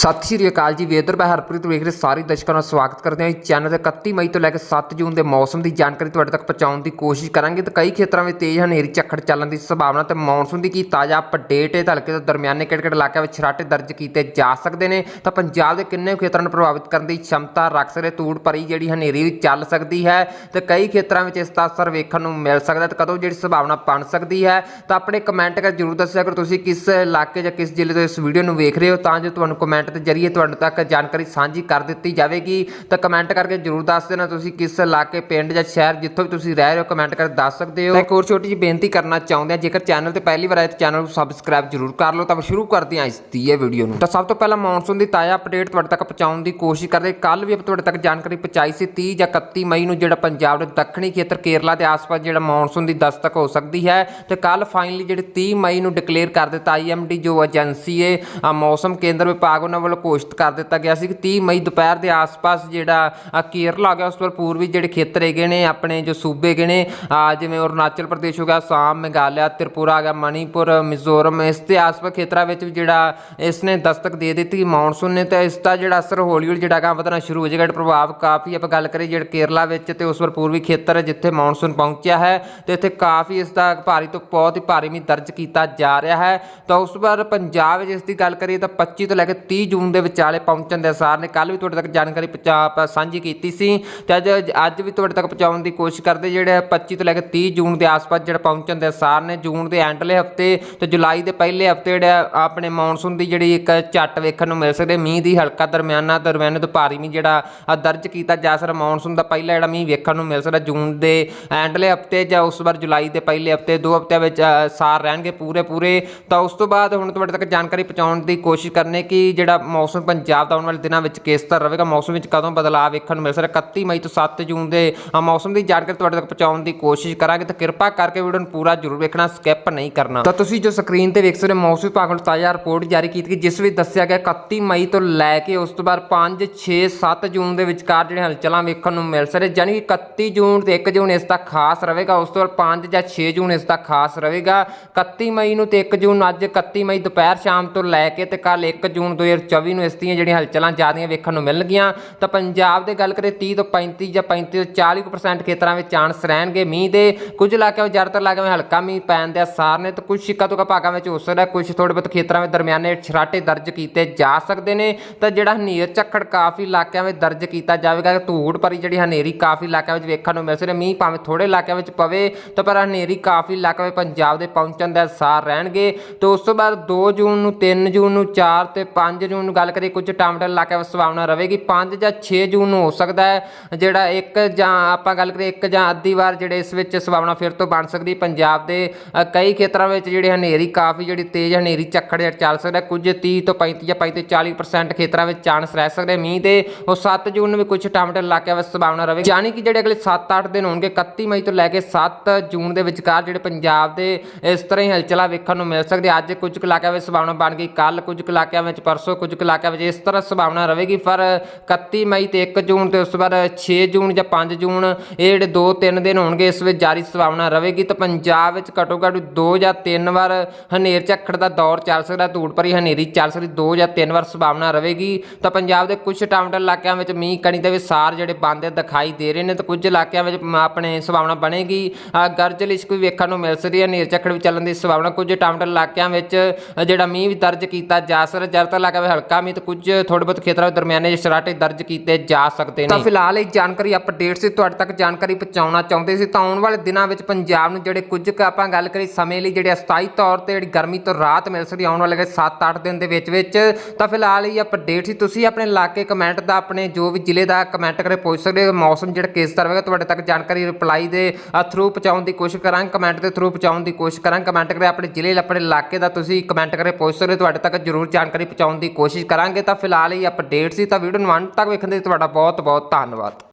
ਸਤਿ ਸ਼੍ਰੀ ਅਕਾਲ ਜੀ। ਵੇਦਰ ਬਾਈ ਹਰਪ੍ਰੀਤ ਵੇਖ ਰਹੇ ਸਾਰੇ ਦਰਸ਼ਕਾਂ ਦਾ ਸਵਾਗਤ ਕਰਦੇ ਹਾਂ ਚੈਨਲ ਦੇ 31 ਮਈ ਤੋਂ ਲੈ ਕੇ 7 ਜੂਨ ਦੇ ਮੌਸਮ ਦੀ ਜਾਣਕਾਰੀ ਤੁਹਾਡੇ ਤੱਕ ਪਹੁੰਚਾਉਣ ਦੀ ਕੋਸ਼ਿਸ਼ ਕਰਾਂਗੇ ਤੇ ਕਈ ਖੇਤਰਾਂ ਵਿੱਚ ਤੇਜ਼ ਹਨੇਰੀ, ਝੱਖੜ ਚੱਲਣ ਦੀ ਸੰਭਾਵਨਾ ਤੇ ਮੌਨਸੂਨ ਦੀ ਕੀ ਤਾਜ਼ਾ ਅਪਡੇਟ ਹੈ। ਹਲਕੇ ਦੇ ਦਰਮਿਆਨੇ ਕਿਹੜੇ-ਕਿਹੜੇ ਇਲਾਕਿਆਂ ਵਿੱਚ ਛਰਾਟੇ ਦਰਜ ਕੀਤੇ ਜਾ ਸਕਦੇ ਨੇ। ਤਾਂ ਪੰਜਾਬ ਦੇ ਕਿੰਨੇ ਖੇਤਰਾਂ ਨੂੰ ਪ੍ਰਭਾਵਿਤ ਕਰਨ ਦੀ ਸ਼ਮਤਾ ਰੱਖ ਸਕਦੇ ਤੂੜ ਪਰੀ ਜਿਹੜੀ ਹਨੇਰੀ ਵੀ ਚੱਲ ਸਕਦੀ ਹੈ ਤੇ ਕਈ ਖੇਤਰਾਂ ਵਿੱਚ ਇਸ ਦਾ ਅਸਰ ਵੇਖਣ ਨੂੰ ਮਿਲ ਸਕਦਾ ਤੇ ਕਦੋਂ ਜਿਹੜੀ ਸੰਭਾਵਨਾ ਬਣ ਸਕਦੀ ਹੈ, ਤਾਂ ਆਪਣੇ ਕਮੈਂਟ ਕਰ ਜਰੂਰ ਦੱਸਿਆ ਕਰੋ। ਤੁਸੀਂ ਕਿਸ ਇਲਾਕੇ ਜਾਂ ਕਿਸ ਜ਼ਿਲ੍ਹੇ ਤੋਂ ਇਸ ਵੀਡੀਓ ਨੂੰ ਵੇਖ ਰਹੇ ਹੋ, ਤਾਂ ਜੋ ਤੁਹਾਨੂੰ ਕਮੈਂਟ ਦੇ ਜ਼ਰੀਏ ਤੁਹਾਡੇ ਤੱਕ ਜਾਣਕਾਰੀ ਸਾਂਝੀ ਕਰ ਦਿੱਤੀ ਜਾਵੇਗੀ। ਤਾਂ ਕਮੈਂਟ ਕਰਕੇ ਜਰੂਰ ਦੱਸ ਦੇਣਾ ਤੁਸੀਂ ਕਿਸ ਇਲਾਕੇ, ਪਿੰਡ ਜਾਂ ਸ਼ਹਿਰ ਜਿੱਥੋਂ ਵੀ ਤੁਸੀਂ ਰਹਿ ਰਹੇ ਹੋ, ਕਮੈਂਟ ਕਰਕੇ ਦੱਸ ਸਕਦੇ ਹੋ। ਤਾਂ ਇੱਕ ਹੋਰ ਛੋਟੀ ਜਿਹੀ ਬੇਨਤੀ ਕਰਨਾ ਚਾਹੁੰਦੇ ਹਾਂ ਜੇਕਰ ਚੈਨਲ ਤੇ ਪਹਿਲੀ ਵਾਰ ਆਏ ਤਾਂ ਚੈਨਲ ਨੂੰ ਸਬਸਕ੍ਰਾਈਬ ਜਰੂਰ ਕਰ ਲਓ, ਤਾਂ ਸ਼ੁਰੂ ਕਰਦੇ ਹਾਂ ਇਸ ਦੀ ਇਹ ਵੀਡੀਓ ਨੂੰ। ਤਾਂ ਸਭ ਤੋਂ ਪਹਿਲਾਂ ਮੌਨਸੂਨ ਦੀ ਤਾਜ਼ਾ ਅਪਡੇਟ ਤੁਹਾਡੇ ਤੱਕ ਪਹੁੰਚਾਉਣ ਦੀ ਕੋਸ਼ਿਸ਼ ਕਰਦੇ ਕੱਲ ਵੀ ਆਪਾਂ ਤੁਹਾਡੇ ਤੱਕ ਜਾਣਕਾਰੀ ਪਹੁੰਚਾਈ ਸੀ 30 ਜਾਂ 31 ਮਈ ਨੂੰ ਜਿਹੜਾ ਪੰਜਾਬ ਦੇ ਦੱਖਣੀ ਖੇਤਰ ਕੇਰਲਾ ਦੇ ਆਸ-ਪਾਸ ਜਿਹੜਾ ਮੌਨਸੂਨ ਦੀ ਦਸਤਕ ਹੋ ਸਕਦੀ ਹੈ। ਤੇ ਕੱਲ ਫਾਈਨਲੀ ਜਿਹੜੇ 30 ਮਈ ਨੂੰ ਡਿਕਲੇਅਰ ਕਰ ਦਿੱਤਾ ਆਈਐਮਡੀ ਜੋ ਏਜੰਸੀ ਹੈ ਮੌਸਮ ਕੇਂਦਰ ਵਿਭਾਗ, ਉਹਨਾਂ ਵੱਲੋਂ ਘੋਸ਼ਿਤ ਕਰ ਦਿੱਤਾ ਗਿਆ ਸੀ ਕਿ 30 ਮਈ ਦੁਪਹਿਰ ਦੇ ਆਸ-ਪਾਸ ਜਿਹੜਾ ਕੇਰਲਾ ਆ ਗਿਆ, ਉਸ ਤੋਂ ਪੂਰਬੀ ਜਿਹੜੇ ਖੇਤਰ ਹੈਗੇ ਨੇ, ਆਪਣੇ ਜੋ ਸੂਬੇ ਹੈਗੇ ਨੇ ਜਿਵੇਂ ਅਰੁਣਾਚਲ ਪ੍ਰਦੇਸ਼ ਹੋ ਗਿਆ ਆਸਾਮ ਮੇਘਾਲਿਆ, ਤ੍ਰਿਪੁਰਾ ਆ ਗਿਆ, ਮਣੀਪੁਰ, ਮਿਜ਼ੋਰਮ, ਇਸ ਦੇ ਆਸ-ਪਾਸ ਖੇਤਰਾਂ ਵਿੱਚ ਵੀ ਜਿਹੜਾ ਇਸ ਨੇ ਦਸਤਕ ਦੇ ਦਿੱਤੀ ਮੌਨਸੂਨ ਨੇ, ਤੇ ਇਸ ਦਾ ਜਿਹੜਾ ਅਸਰ ਹੌਲੀ ਹੌਲੀ ਜਿਹੜਾ ਹੈਗਾ ਵਧਣਾ ਸ਼ੁਰੂ ਹੋ ਜਾਏਗਾ। ਪ੍ਰਭਾਵ ਕਾਫੀ ਆਪਾਂ ਗੱਲ ਕਰੀਏ ਜਿਹੜਾ ਕੇਰਲਾ ਵਿੱਚ ਤੇ ਉਸ ਪਰ ਪੂਰਬੀ ਖੇਤਰ ਜਿੱਥੇ ਮੌਨਸੂਨ ਪਹੁੰਚਿਆ ਹੈ ਤੇ ਇੱਥੇ ਕਾਫੀ ਇਸ ਦਾ ਭਾਰੀ ਤੋਂ ਬਹੁਤ ਹੀ ਭਾਰੀ ਮੀਂਹ ਦਰਜ ਕੀਤਾ ਜਾ ਰਿਹਾ ਹੈ। ਤਾਂ ਉਸ ਵਾਰ ਪੰਜਾਬ ਵਿੱਚ ਇਸ ਦੀ ਗੱਲ ਕਰੀਏ ਤਾਂ 25 ਤੋਂ ਲੈ ਕੇ 30 ਜੂਨ ਦੇ ਵਿਚਾਲੇ ਪਹੁੰਚਣ ਦੇ ਅਸਾਰ ਨੇ। ਕੱਲ ਵੀ ਤੁਹਾਡੇ ਤੱਕ ਜਾਣਕਾਰੀ ਪਹੁੰਚਾ ਸਾਂਝੀ ਕੀਤੀ ਸੀ ਤੇ ਅੱਜ ਅੱਜ ਵੀ ਤੁਹਾਡੇ ਤੱਕ ਪਹੁੰਚਾਉਣ ਦੀ ਕੋਸ਼ਿਸ਼ ਕਰਦੇ ਜਿਹੜੇ 25 ਤੋਂ ਲੈ ਕੇ 30 ਜੂਨ ਦੇ ਆਸ-ਪਾਸ ਜਿਹੜਾ ਪਹੁੰਚਣ ਦੇ ਅਸਾਰ ਨੇ। ਜੂਨ ਦੇ ਐਂਡਲੇ ਹਫ਼ਤੇ ਤੇ ਜੁਲਾਈ ਦੇ ਪਹਿਲੇ ਹਫ਼ਤੇ ਜਿਹੜਾ ਆਪਣੇ ਮੌਨਸੂਨ ਦੀ ਜਿਹੜੀ ਇੱਕ ਝੱਟ ਵੇਖਣ ਨੂੰ ਮਿਲ ਸਕਦੀ। ਮੀਂਹ ਦੀ ਹਲਕਾ ਦਰਮਿਆਨਾ ਦਰਮਿਆਨੇ ਤੋਂ ਭਾਰੀ ਮੀਂਹ ਜਿਹੜਾ ਦਰਜ ਕੀਤਾ ਜਾ ਸਕਦਾ। ਮੌਨਸੂਨ ਦਾ ਪਹਿਲਾ ਜਿਹੜਾ ਮੀਂਹ ਵੇਖਣ ਨੂੰ ਮਿਲ ਸਕਦਾ ਜੂਨ ਦੇ ਐਂਡਲੇ ਹਫ਼ਤੇ ਜਾਂ ਉਸ ਵਾਰ ਜੁਲਾਈ ਦੇ ਪਹਿਲੇ ਹਫ਼ਤੇ। ਦੋ ਹਫਤਿਆਂ ਵਿੱਚ ਸਾਰ ਰਹਿਣਗੇ ਪੂਰੇ ਪੂਰੇ ਤਾਂ ਉਸ ਤੋਂ ਬਾਅਦ ਹੁਣ ਤੁਹਾਡੇ ਤੱਕ ਜਾਣਕਾਰੀ ਪਹੁੰਚਾਉਣ ਦੀ ਕੋਸ਼ਿਸ਼ ਕਰਨੇ ਕਿ ਜਿਹੜਾ ਮੌਸਮ ਪੰਜਾਬ ਦਾ ਆਉਣ ਵਾਲੇ ਦਿਨਾਂ ਵਿੱਚ ਕਿਸ ਤਰ੍ਹਾਂ ਰਹੇਗਾ? ਮੌਸਮ ਵਿੱਚ ਕਦੋਂ ਬਦਲਾਅ ਵੇਖਣ ਨੂੰ ਮਿਲ ਸਕਦਾ? 31 ਮਈ ਤੋਂ 7 ਜੂਨ ਦੇ ਮੌਸਮ ਦੀ ਜਾਣਕਾਰੀ ਤੁਹਾਡੇ ਤੱਕ ਪਹੁੰਚਾਉਣ ਦੀ ਕੋਸ਼ਿਸ਼ ਕਰਾਂਗੇ ਤਾਂ ਕਿਰਪਾ ਕਰਕੇ ਵੀਡੀਓ ਨੂੰ ਪੂਰਾ ਜ਼ਰੂਰ ਵੇਖਣਾ ਸਕਿਪ ਨਹੀਂ ਕਰਨਾ। ਤਾਂ ਤੁਸੀਂ ਜੋ ਸਕਰੀਨ ਤੇ ਵੇਖ ਸਕਦੇ ਹੋ, ਮੌਸਮ ਵਿਭਾਗ ਵੱਲੋਂ ਤਾਜ਼ਾ ਰਿਪੋਰਟ ਜਾਰੀ ਕੀਤੀ ਗਈ ਜਿਸ ਵਿੱਚ ਦੱਸਿਆ ਗਿਆ 31 ਮਈ ਤੋਂ ਲੈ ਕੇ ਉਸ ਤੋਂ ਬਾਅਦ 5 6 7 ਜੂਨ ਦੇ ਵਿਚਕਾਰ ਜਿਹੜੇ ਹਲਚਲਾਂ ਵੇਖਣ ਨੂੰ ਮਿਲ ਸਕਦੇ ਯਾਨੀ ਕਿ 31 ਜੂਨ ਤੇ 1 ਜੂਨ ਇਸ ਦਾ ਖਾਸ ਰਹੇਗਾ ਉਸ ਤੋਂ ਬਾਅਦ 5 ਜਾਂ 6 ਜੂਨ ਇਸ ਦਾ ਖਾਸ ਰਹੇਗਾ। 31 ਮਈ ਨੂੰ ਤੇ 1 ਜੂਨ ਅੱਜ 31 ਮਈ ਦੁਪਹਿਰ ਸ਼ਾਮ ਤੋਂ ਲੈ ਕੇ ਤੇ ਕੱਲ 1 ਜੂਨ 2024 ਨੂੰ ਇਸ ਦੀਆਂ ਜਿਹੜੀਆਂ ਹਲਚਲਾਂ ਜ਼ਿਆਦੀਆਂ ਵੇਖਣ ਨੂੰ ਮਿਲਣਗੀਆਂ ਤਾਂ ਪੰਜਾਬ ਦੇ ਗੱਲ ਕਰੇ 30 ਤੋਂ 35 ਜਾਂ 35 ਤੋਂ 40% ਖੇਤਰਾਂ ਵਿੱਚ ਚਾਂਸ ਰਹਿਣਗੇ। ਮੀਂਹ ਦੇ ਕੁਝ ਇਲਾਕਿਆਂ ਵਿੱਚ ਜ਼ਿਆਦਾਤਰ ਇਲਾਕਿਆਂ ਵਿੱਚ ਹਲਕਾ ਮੀਂਹ ਪੈਣ ਦੇ ਅਸਾਰ ਨੇ। ਤੇ ਕੁਝ ਛਿੱਕਾ ਤੋਂ ਭਾਗਾਂ ਵਿੱਚ ਹੋ ਸਕਦਾ ਕੁਝ ਥੋੜੇ ਬਹੁਤ ਖੇਤਰਾਂ ਵਿੱਚ ਦਰਮਿਆਨੇ ਛਰਾਟੇ ਦਰਜ ਕੀਤੇ ਜਾ ਸਕਦੇ ਨੇ। ਤਾਂ ਜਿਹੜਾ ਹਨੇਰ ਝੱਖੜ ਕਾਫੀ ਇਲਾਕਿਆਂ ਵਿੱਚ ਦਰਜ ਕੀਤਾ ਜਾਵੇਗਾ। ਧੂੜ ਭਰੀ ਜਿਹੜੀ ਹਨੇਰੀ ਕਾਫੀ ਇਲਾਕਿਆਂ ਵਿੱਚ ਵੇਖਣ ਨੂੰ ਮਿਲ ਸਕਦੀ ਮੀਂਹ ਭਾਵੇਂ ਥੋੜੇ ਇਲਾਕਿਆਂ ਵਿੱਚ ਪਵੇ, ਤਾਂ ਪਰ ਹਨੇਰੀ ਕਾਫੀ ਇਲਾਕਿਆਂ ਵਿੱਚ ਪੰਜਾਬ ਦੇ ਪਹੁੰਚਣ ਦੇ ਅਸਾਰ ਰਹਿਣਗੇ। ਤੇ ਉਸ ਤੋਂ ਬਾਅਦ 2 ਜੂਨ ਨੂੰ 3 ਜੂਨ ਨੂੰ 4 ਤੇ 5 ਜੂਨ ਨੂੰ ਗੱਲ ਕਰੀਏ, ਕੁਝ ਟਾਮਟਰ ਇਲਾਕਿਆਂ ਵਿੱਚ ਸੰਭਾਵਨਾ ਰਹੇਗੀ। 5 ਜਾਂ 6 ਜੂਨ ਨੂੰ ਹੋ ਸਕਦਾ ਹੈ, ਜਿਹੜਾ ਇੱਕ ਜਾਂ ਆਪਾਂ ਗੱਲ ਕਰੀਏ, ਇੱਕ ਜਾਂ ਅੱਧੀ ਵਾਰ ਜਿਹੜੇ ਇਸ ਵਿੱਚ ਸੰਭਾਵਨਾ ਫਿਰ ਤੋਂ ਬਣ ਸਕਦੀ। ਪੰਜਾਬ ਦੇ ਕਈ ਖੇਤਰਾਂ ਵਿੱਚ ਜਿਹੜੇ ਹਨੇਰੀ ਕਾਫੀ ਜਿਹੜੀ ਤੇਜ਼ ਹਨੇਰੀ ਝੱਖੜ ਜਿਹੜਾ ਚੱਲ ਸਕਦਾ ਹੈ। ਕੁਝ 30 ਤੋਂ 35 ਜਾਂ 35 ਤੋਂ 40% ਖੇਤਰਾਂ ਵਿੱਚ ਚਾਂਸ ਰਹਿ ਸਕਦੇ ਮੀਂਹ ਦੇ ਉਹ 7 ਜੂਨ ਨੂੰ ਵੀ ਕੁਝ ਟਾਮਟਰ ਇਲਾਕਿਆਂ ਵਿੱਚ ਸੰਭਾਵਨਾ ਰਹੇਗੀ। ਯਾਨੀ ਕਿ ਜਿਹੜੇ ਅਗਲੇ 7-8 ਦਿਨ ਹੋਣਗੇ 31 ਮਈ ਤੋਂ ਲੈ ਕੇ 7 ਜੂਨ ਦੇ ਵਿਚਕਾਰ ਜਿਹੜੇ ਪੰਜਾਬ ਦੇ ਇਸ ਤਰ੍ਹਾਂ ਹੀ ਹਲਚਲਾਂ ਵੇਖਣ ਨੂੰ ਮਿਲ ਸਕਦੀ ਅੱਜ ਕੁਝ ਕੁ ਇਲਾਕਿਆਂ ਵਿੱਚ ਸੰਭਾਵਨਾ ਬਣ ਗਈ। ਕੱਲ ਕੁਝ ਕੁ ਇਲਾਕਿਆਂ ਵਿੱਚ, ਪਰਸੋਂ ਕੁਝ ਕੁ ਇਲਾਕਿਆਂ ਵਿੱਚ ਇਸ ਤਰ੍ਹਾਂ ਸੰਭਾਵਨਾ ਰਹੇਗੀ, ਪਰ 31 ਮਈ ਤੇ 1 ਜੂਨ ਤੇ ਉਸ ਤੋਂ ਬਾਅਦ 6 ਜੂਨ ਜਾਂ 5 ਜੂਨ ਇਹ ਜਿਹੜੇ 2-3 ਦਿਨ ਹੋਣਗੇ, ਇਸ ਵਿੱਚ ਜਾਰੀ ਸੰਭਾਵਨਾ ਰਹੇਗੀ। ਤਾਂ ਪੰਜਾਬ ਵਿੱਚ ਘੱਟੋ ਘੱਟ 2 ਜਾਂ 3 ਵਾਰ ਹਨੇਰ ਝੱਖੜ ਦਾ ਦੌਰ ਚੱਲ ਸਕਦਾ, ਧੂੜ ਭਰੀ ਹਨੇਰੀ ਚੱਲ ਸਕਦੀ 2 ਜਾਂ 3 ਵਾਰ ਸੰਭਾਵਨਾ ਰਹੇਗੀ। ਤਾਂ ਪੰਜਾਬ ਦੇ ਕੁਝ ਟਾਮਟਰ ਇਲਾਕਿਆਂ ਵਿੱਚ ਮੀਂਹ, ਕਣੀ ਦੇ ਵਿਸਾਰ ਜਿਹੜੇ ਬੰਦੇ ਦਿਖਾਈ ਦੇ ਰਹੇ ਨੇ, ਤੇ ਕੁਝ ਇਲਾਕਿਆਂ ਵਿੱਚ ਆਪਣੇ ਸੰਭਾਵਨਾ ਬਣੇਗੀ। ਗਰਜ ਲਿਸ਼ਕ ਵੀ ਵੇਖਣ ਨੂੰ ਮਿਲ ਸਕਦੀ ਹੈ, ਹਨੇਰ ਝੱਖੜ ਵੀ ਚੱਲਣ ਦੀ ਸੰਭਾਵਨਾ ਕੁਝ ਟਾਮਟਰ ਇਲਾਕਿਆਂ ਵਿੱਚ ਜਿਹੜਾ ਮੀਂਹ ਵੀ ਦਰਜ ਕੀਤਾ ਜਾ ਸਕਦਾ, ਜ਼ਿਆਦਾਤਰ ਇਲਾਕਿਆਂ ਵਿੱਚ ਹਲਕਾ ਮੀਂਹ ਕੁਝ ਥੋੜੇ ਬਹੁਤ ਖੇਤਰਾਂ ਵਿੱਚ ਦਰਮਿਆਨੇ ਸ਼ਰਾਟੇ ਦਰਜ ਕੀਤੇ ਜਾ ਸਕਦੇ ਨੇ। ਤਾਂ ਫਿਲਹਾਲ ਇਹ ਜਾਣਕਾਰੀ ਅਪਡੇਟ ਸੀ, ਤੁਹਾਡੇ ਤੱਕ ਜਾਣਕਾਰੀ ਪਹੁੰਚਾਉਣਾ ਚਾਹੁੰਦੇ ਸੀ। ਤਾਂ ਆਉਣ ਵਾਲੇ ਦਿਨਾਂ ਵਿੱਚ ਪੰਜਾਬ ਨੂੰ ਜਿਹੜੇ ਕੁਝ ਕੁ ਆਪਾਂ ਗੱਲ ਕਰੀ ਸਮੇਂ ਲਈ ਜਿਹੜੇ ਅਸਥਾਈ ਤੌਰ ਤੇ ਜਿਹੜੀ ਗਰਮੀ ਤੋਂ ਰਾਹਤ ਮਿਲ ਸਕਦੀ, ਆਉਣ ਵਾਲੇ 7-8 ਦਿਨ ਦੇ ਵਿੱਚ ਵਿੱਚ, ਤਾਂ ਫਿਲਹਾਲ ਇਹ ਅਪਡੇਟ ਸੀ। ਤੁਸੀਂ ਆਪਣੇ ਇਲਾਕੇ ਕਮੈਂਟ ਦਾ, ਆਪਣੇ ਜੋ ਵੀ ਜ਼ਿਲ੍ਹੇ ਦਾ ਕਮੈਂਟ ਕਰੇ ਪੁੱਛ ਸਕਦੇ ਹੋ। ਮੌਸਮ ਜਿਹੜਾ ਕਿਸ ਤਰ੍ਹਾਂ ਹੋਵੇਗਾ ਤੁਹਾਡੇ ਤੱਕ ਜਾਣਕਾਰੀ ਰਿਪਲਾਈ ਦੇ ਥਰੂ ਪਹੁੰਚਾਉਣ ਦੀ ਕੋਸ਼ਿਸ਼ ਕਰਾਂਗੇ। ਕਮੈਂਟ ਦੇ ਥਰੂ ਪਹੁੰਚਾਉਣ ਦੀ ਕੋਸ਼ਿਸ਼ ਕਰਾਂਗੇ। ਕਮੈਂਟ ਕਰੇ ਆਪਣੇ ਜ਼ਿਲ੍ਹੇ, ਆਪਣੇ ਇਲਾਕੇ ਦਾ ਤੁਸੀਂ ਕਮੈਂਟ ਕਰੇ ਪੁੱਛ ਸਕਦੇ ਹੋ। ਤੁਹਾਡੇ ਤੱਕ ਜ਼ਰੂਰ ਜਾਣਕਾਰੀ ਪਹੁੰਚਾਉਣ ਦੀ ਕੋਸ਼ਿਸ਼ ਕਰਾਂਗੇ ਤਾਂ ਫਿਲਹਾਲ ਇਹ ਅਪਡੇਟ ਸੀ ਤਾਂ ਵੀਡੀਓ ਨੂੰ ਅੰਤ ਤੱਕ ਵੇਖਣ ਦੇ ਲਈ ਤੁਹਾਡਾ ਬਹੁਤ ਬਹੁਤ ਧੰਨਵਾਦ।